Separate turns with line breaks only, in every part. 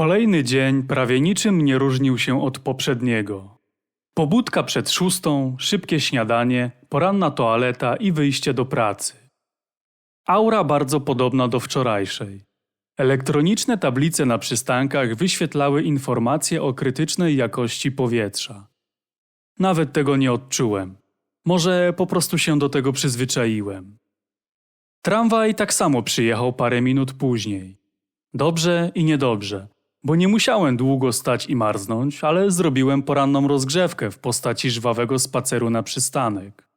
Kolejny dzień prawie niczym nie różnił się od poprzedniego. Pobudka przed szóstą, szybkie śniadanie, poranna toaleta i wyjście do pracy. Aura bardzo podobna do wczorajszej. Elektroniczne tablice na przystankach wyświetlały informacje o krytycznej jakości powietrza. Nawet tego nie odczułem. Może po prostu się do tego przyzwyczaiłem. Tramwaj tak samo przyjechał parę minut później. Dobrze i niedobrze, bo nie musiałem długo stać i marznąć, ale zrobiłem poranną rozgrzewkę w postaci żwawego spaceru na przystanek.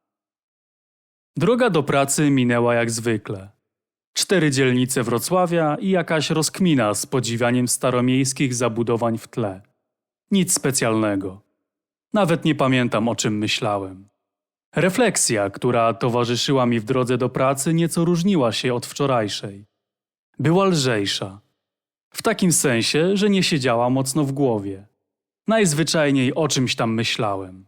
Droga do pracy minęła jak zwykle. Cztery dzielnice Wrocławia i jakaś rozkmina z podziwianiem staromiejskich zabudowań w tle. Nic specjalnego. Nawet nie pamiętam o czym myślałem. Refleksja, która towarzyszyła mi w drodze do pracy, nieco różniła się od wczorajszej. Była lżejsza. W takim sensie, że nie siedziała mocno w głowie. Najzwyczajniej o czymś tam myślałem.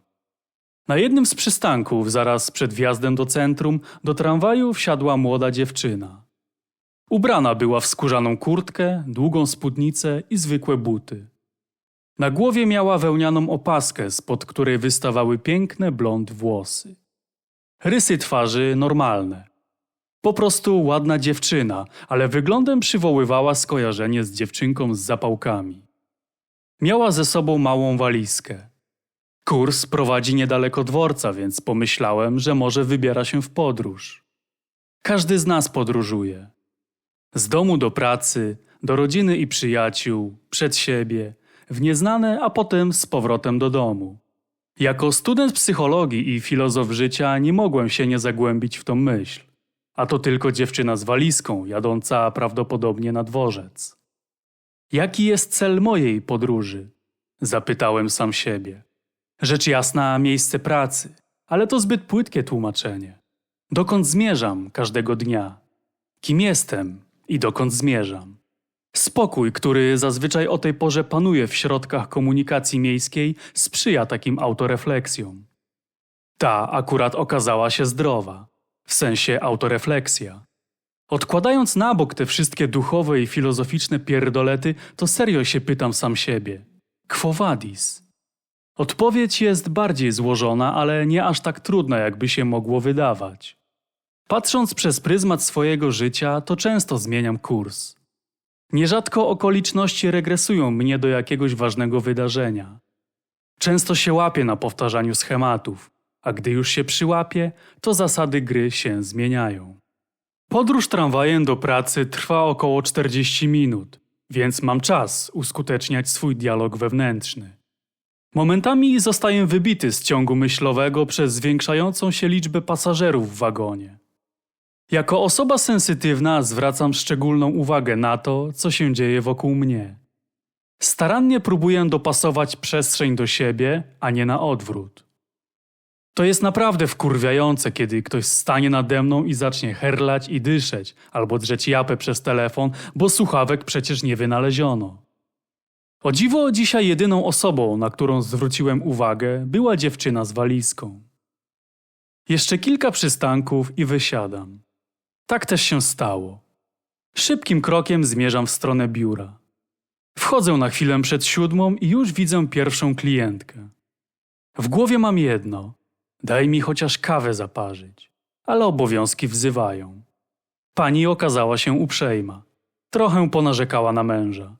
Na jednym z przystanków, zaraz przed wjazdem do centrum, do tramwaju wsiadła młoda dziewczyna. Ubrana była w skórzaną kurtkę, długą spódnicę i zwykłe buty. Na głowie miała wełnianą opaskę, spod której wystawały piękne blond włosy. Rysy twarzy normalne. Po prostu ładna dziewczyna, ale wyglądem przywoływała skojarzenie z dziewczynką z zapałkami. Miała ze sobą małą walizkę. Kurs prowadzi niedaleko dworca, więc pomyślałem, że może wybiera się w podróż. Każdy z nas podróżuje. Z domu do pracy, do rodziny i przyjaciół, przed siebie, w nieznane, a potem z powrotem do domu. Jako student psychologii i filozof życia nie mogłem się nie zagłębić w tą myśl. A to tylko dziewczyna z walizką, jadąca prawdopodobnie na dworzec. Jaki jest cel mojej podróży? Zapytałem sam siebie. Rzecz jasna, miejsce pracy, ale to zbyt płytkie tłumaczenie. Dokąd zmierzam każdego dnia? Kim jestem i dokąd zmierzam? Spokój, który zazwyczaj o tej porze panuje w środkach komunikacji miejskiej, sprzyja takim autorefleksjom. Ta akurat okazała się zdrowa, w sensie autorefleksja. Odkładając na bok te wszystkie duchowe i filozoficzne pierdolety, to serio się pytam sam siebie. Quo vadis? Odpowiedź jest bardziej złożona, ale nie aż tak trudna, jakby się mogło wydawać. Patrząc przez pryzmat swojego życia, to często zmieniam kurs. Nierzadko okoliczności regresują mnie do jakiegoś ważnego wydarzenia. Często się łapię na powtarzaniu schematów, a gdy już się przyłapię, to zasady gry się zmieniają. Podróż tramwajem do pracy trwa około 40 minut, więc mam czas uskuteczniać swój dialog wewnętrzny. Momentami zostaję wybity z ciągu myślowego przez zwiększającą się liczbę pasażerów w wagonie. Jako osoba sensytywna zwracam szczególną uwagę na to, co się dzieje wokół mnie. Starannie próbuję dopasować przestrzeń do siebie, a nie na odwrót. To jest naprawdę wkurwiające, kiedy ktoś stanie nade mną i zacznie herlać i dyszeć, albo drzeć japę przez telefon, bo słuchawek przecież nie wynaleziono. O dziwo, dzisiaj jedyną osobą, na którą zwróciłem uwagę, była dziewczyna z walizką. Jeszcze kilka przystanków i wysiadam. Tak też się stało. Szybkim krokiem zmierzam w stronę biura. Wchodzę na chwilę przed siódmą i już widzę pierwszą klientkę. W głowie mam jedno: daj mi chociaż kawę zaparzyć, ale obowiązki wzywają. Pani okazała się uprzejma. Trochę ponarzekała na męża.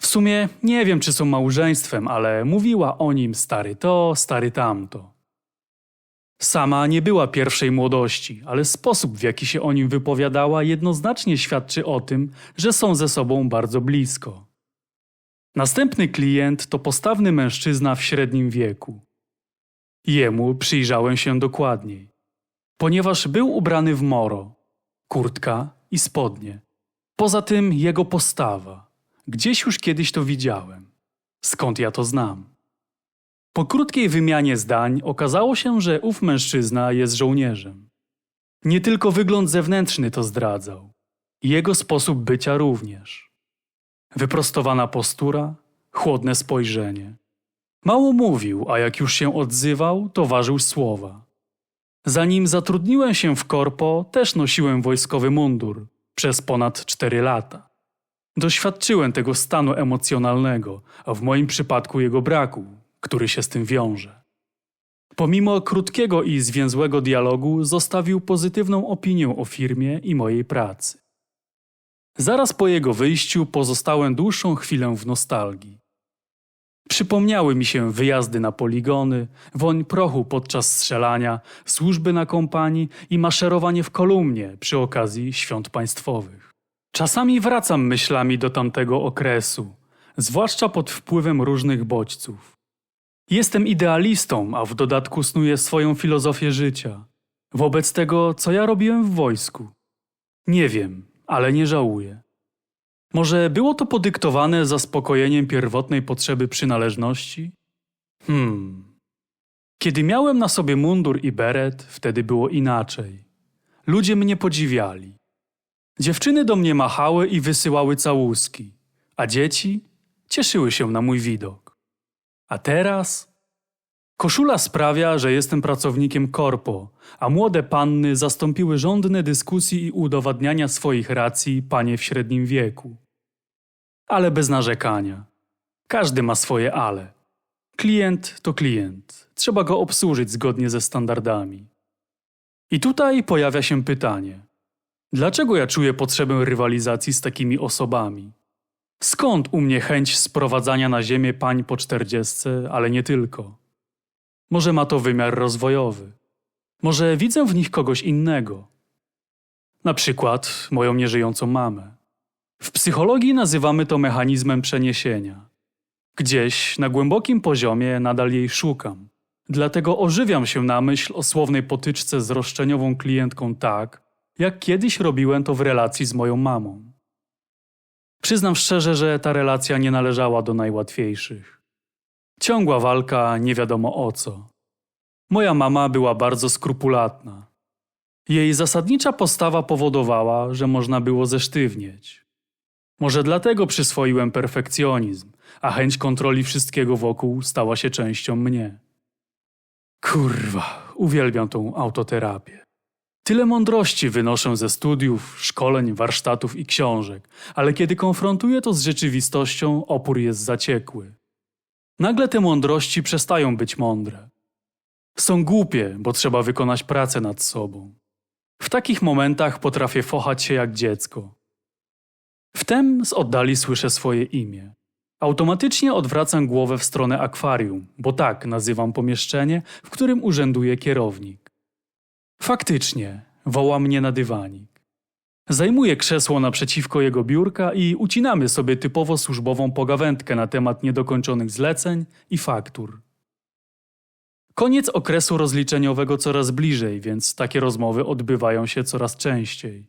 W sumie nie wiem, czy są małżeństwem, ale mówiła o nim stary to, stary tamto. Sama nie była pierwszej młodości, ale sposób, w jaki się o nim wypowiadała, jednoznacznie świadczy o tym, że są ze sobą bardzo blisko. Następny klient to postawny mężczyzna w średnim wieku. Jemu przyjrzałem się dokładniej, ponieważ był ubrany w moro, kurtka i spodnie. Poza tym jego postawa. Gdzieś już kiedyś to widziałem. Skąd ja to znam? Po krótkiej wymianie zdań okazało się, że ów mężczyzna jest żołnierzem. Nie tylko wygląd zewnętrzny to zdradzał, jego sposób bycia również. Wyprostowana postura, chłodne spojrzenie. Mało mówił, a jak już się odzywał, to ważył słowa. Zanim zatrudniłem się w korpo, też nosiłem wojskowy mundur przez ponad cztery lata. Doświadczyłem tego stanu emocjonalnego, a w moim przypadku jego braku, który się z tym wiąże. Pomimo krótkiego i zwięzłego dialogu, zostawił pozytywną opinię o firmie i mojej pracy. Zaraz po jego wyjściu pozostałem dłuższą chwilę w nostalgii. Przypomniały mi się wyjazdy na poligony, woń prochu podczas strzelania, służby na kompanii i maszerowanie w kolumnie przy okazji świąt państwowych. Czasami wracam myślami do tamtego okresu, zwłaszcza pod wpływem różnych bodźców. Jestem idealistą, a w dodatku snuję swoją filozofię życia. Wobec tego, co ja robiłem w wojsku. Nie wiem, ale nie żałuję. Może było to podyktowane zaspokojeniem pierwotnej potrzeby przynależności? Hmm. Kiedy miałem na sobie mundur i beret, wtedy było inaczej. Ludzie mnie podziwiali. Dziewczyny do mnie machały i wysyłały całuski, a dzieci cieszyły się na mój widok. A teraz? Koszula sprawia, że jestem pracownikiem korpo, a młode panny zastąpiły żądne dyskusji i udowadniania swoich racji panie w średnim wieku. Ale bez narzekania. Każdy ma swoje ale. Klient to klient. Trzeba go obsłużyć zgodnie ze standardami. I tutaj pojawia się pytanie: dlaczego ja czuję potrzebę rywalizacji z takimi osobami? Skąd u mnie chęć sprowadzania na ziemię pań po czterdziestce, ale nie tylko? Może ma to wymiar rozwojowy. Może widzę w nich kogoś innego. Na przykład moją nieżyjącą mamę. W psychologii nazywamy to mechanizmem przeniesienia. Gdzieś na głębokim poziomie nadal jej szukam. Dlatego ożywiam się na myśl o słownej potyczce z roszczeniową klientką tak, jak kiedyś robiłem to w relacji z moją mamą. Przyznam szczerze, że ta relacja nie należała do najłatwiejszych. Ciągła walka, nie wiadomo o co. Moja mama była bardzo skrupulatna. Jej zasadnicza postawa powodowała, że można było zesztywnieć. Może dlatego przyswoiłem perfekcjonizm, a chęć kontroli wszystkiego wokół stała się częścią mnie. Kurwa, uwielbiam tą autoterapię. Tyle mądrości wynoszę ze studiów, szkoleń, warsztatów i książek, ale kiedy konfrontuję to z rzeczywistością, opór jest zaciekły. Nagle te mądrości przestają być mądre. Są głupie, bo trzeba wykonać pracę nad sobą. W takich momentach potrafię fochać się jak dziecko. Wtem z oddali słyszę swoje imię. Automatycznie odwracam głowę w stronę akwarium, bo tak nazywam pomieszczenie, w którym urzęduje kierownik. Faktycznie, woła mnie na dywanik. Zajmuję krzesło naprzeciwko jego biurka i ucinamy sobie typowo służbową pogawędkę na temat niedokończonych zleceń i faktur. Koniec okresu rozliczeniowego coraz bliżej, więc takie rozmowy odbywają się coraz częściej.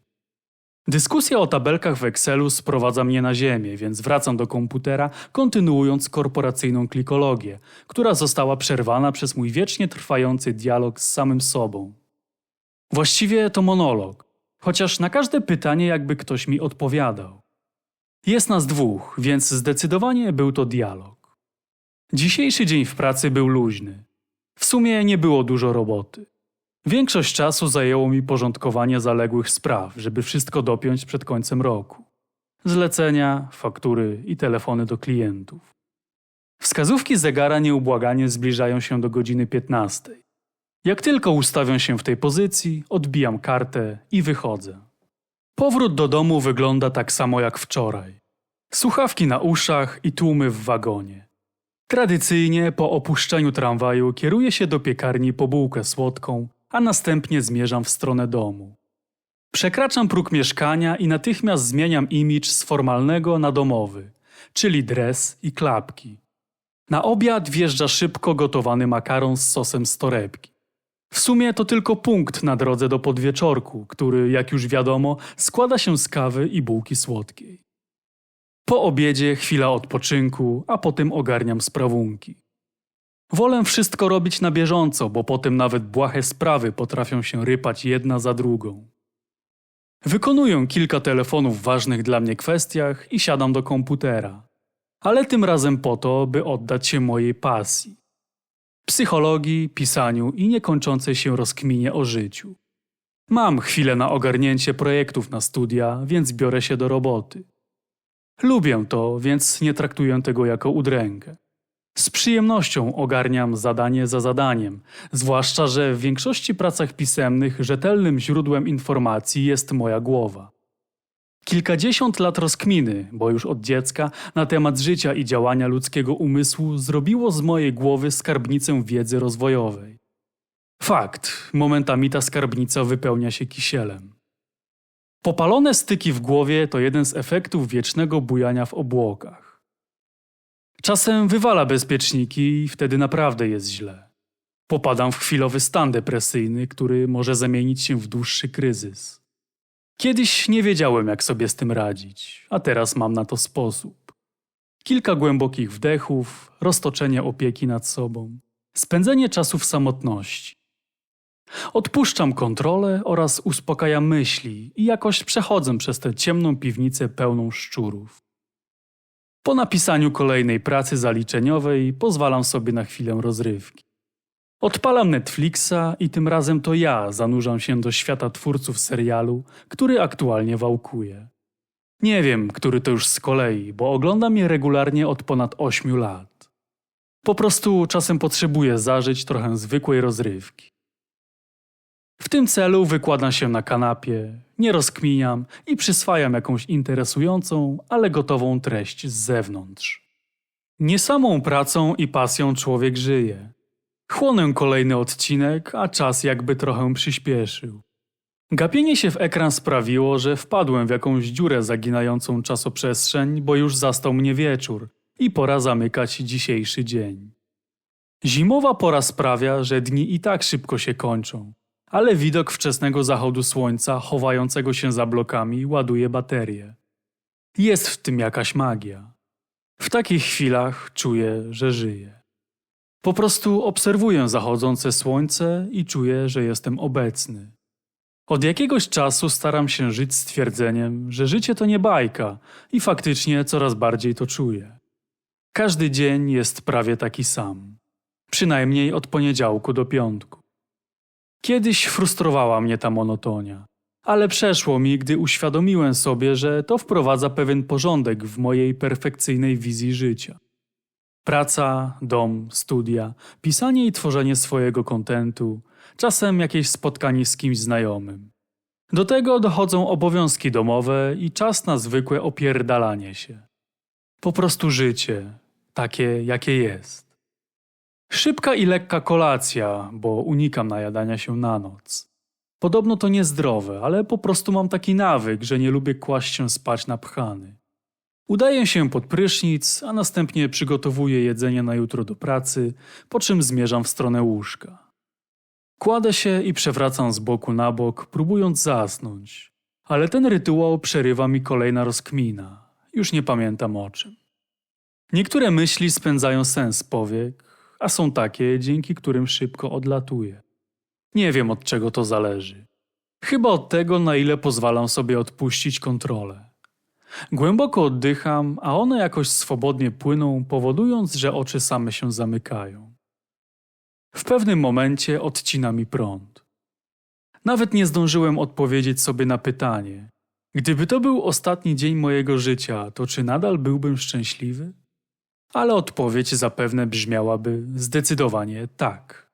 Dyskusja o tabelkach w Excelu sprowadza mnie na ziemię, więc wracam do komputera, kontynuując korporacyjną klikologię, która została przerwana przez mój wiecznie trwający dialog z samym sobą. Właściwie to monolog, chociaż na każde pytanie jakby ktoś mi odpowiadał. Jest nas dwóch, więc zdecydowanie był to dialog. Dzisiejszy dzień w pracy był luźny. W sumie nie było dużo roboty. Większość czasu zajęło mi porządkowanie zaległych spraw, żeby wszystko dopiąć przed końcem roku. Zlecenia, faktury i telefony do klientów. Wskazówki zegara nieubłaganie zbliżają się do godziny 15. Jak tylko ustawią się w tej pozycji, odbijam kartę i wychodzę. Powrót do domu wygląda tak samo jak wczoraj. Słuchawki na uszach i tłumy w wagonie. Tradycyjnie po opuszczeniu tramwaju kieruję się do piekarni po bułkę słodką, a następnie zmierzam w stronę domu. Przekraczam próg mieszkania i natychmiast zmieniam imidż z formalnego na domowy, czyli dres i klapki. Na obiad wjeżdża szybko gotowany makaron z sosem z torebki. W sumie to tylko punkt na drodze do podwieczorku, który, jak już wiadomo, składa się z kawy i bułki słodkiej. Po obiedzie chwila odpoczynku, a potem ogarniam sprawunki. Wolę wszystko robić na bieżąco, bo potem nawet błahe sprawy potrafią się rypać jedna za drugą. Wykonuję kilka telefonów w ważnych dla mnie kwestiach i siadam do komputera. Ale tym razem po to, by oddać się mojej pasji psychologii, pisaniu i niekończącej się rozkminie o życiu. Mam chwilę na ogarnięcie projektów na studia, więc biorę się do roboty. Lubię to, więc nie traktuję tego jako udrękę. Z przyjemnością ogarniam zadanie za zadaniem, zwłaszcza, że w większości pracach pisemnych rzetelnym źródłem informacji jest moja głowa. Kilkadziesiąt lat rozkminy, bo już od dziecka, na temat życia i działania ludzkiego umysłu zrobiło z mojej głowy skarbnicę wiedzy rozwojowej. Fakt, momentami ta skarbnica wypełnia się kisielem. Popalone styki w głowie to jeden z efektów wiecznego bujania w obłokach. Czasem wywala bezpieczniki i wtedy naprawdę jest źle. Popadam w chwilowy stan depresyjny, który może zamienić się w dłuższy kryzys. Kiedyś nie wiedziałem, jak sobie z tym radzić, a teraz mam na to sposób. Kilka głębokich wdechów, roztoczenie opieki nad sobą, spędzenie czasu w samotności. Odpuszczam kontrolę oraz uspokajam myśli i jakoś przechodzę przez tę ciemną piwnicę pełną szczurów. Po napisaniu kolejnej pracy zaliczeniowej pozwalam sobie na chwilę rozrywki. Odpalam Netflixa i tym razem to ja zanurzam się do świata twórców serialu, który aktualnie wałkuje. Nie wiem, który to już z kolei, bo oglądam je regularnie od ponad 8 lat. Po prostu czasem potrzebuję zażyć trochę zwykłej rozrywki. W tym celu wykładam się na kanapie, nie rozkminiam i przyswajam jakąś interesującą, ale gotową treść z zewnątrz. Nie samą pracą i pasją człowiek żyje. Chłonę kolejny odcinek, a czas jakby trochę przyspieszył. Gapienie się w ekran sprawiło, że wpadłem w jakąś dziurę zaginającą czasoprzestrzeń, bo już zastał mnie wieczór i pora zamykać dzisiejszy dzień. Zimowa pora sprawia, że dni i tak szybko się kończą, ale widok wczesnego zachodu słońca chowającego się za blokami ładuje baterię. Jest w tym jakaś magia. W takich chwilach czuję, że żyję. Po prostu obserwuję zachodzące słońce i czuję, że jestem obecny. Od jakiegoś czasu staram się żyć z twierdzeniem, że życie to nie bajka i faktycznie coraz bardziej to czuję. Każdy dzień jest prawie taki sam. Przynajmniej od poniedziałku do piątku. Kiedyś frustrowała mnie ta monotonia, ale przeszło mi, gdy uświadomiłem sobie, że to wprowadza pewien porządek w mojej perfekcyjnej wizji życia. Praca, dom, studia, pisanie i tworzenie swojego kontentu, czasem jakieś spotkanie z kimś znajomym. Do tego dochodzą obowiązki domowe i czas na zwykłe opierdalanie się. Po prostu życie, takie jakie jest. Szybka i lekka kolacja, bo unikam najadania się na noc. Podobno to niezdrowe, ale po prostu mam taki nawyk, że nie lubię kłaść się spać napchany. Udaję się pod prysznic, a następnie przygotowuję jedzenie na jutro do pracy, po czym zmierzam w stronę łóżka. Kładę się i przewracam z boku na bok, próbując zasnąć, ale ten rytuał przerywa mi kolejna rozkmina. Już nie pamiętam o czym. Niektóre myśli spędzają sens powiek, a są takie, dzięki którym szybko odlatuje. Nie wiem od czego to zależy. Chyba od tego, na ile pozwalam sobie odpuścić kontrolę. Głęboko oddycham, a one jakoś swobodnie płyną, powodując, że oczy same się zamykają. W pewnym momencie odcina mi prąd. Nawet nie zdążyłem odpowiedzieć sobie na pytanie: gdyby to był ostatni dzień mojego życia, to czy nadal byłbym szczęśliwy? Ale odpowiedź zapewne brzmiałaby zdecydowanie tak.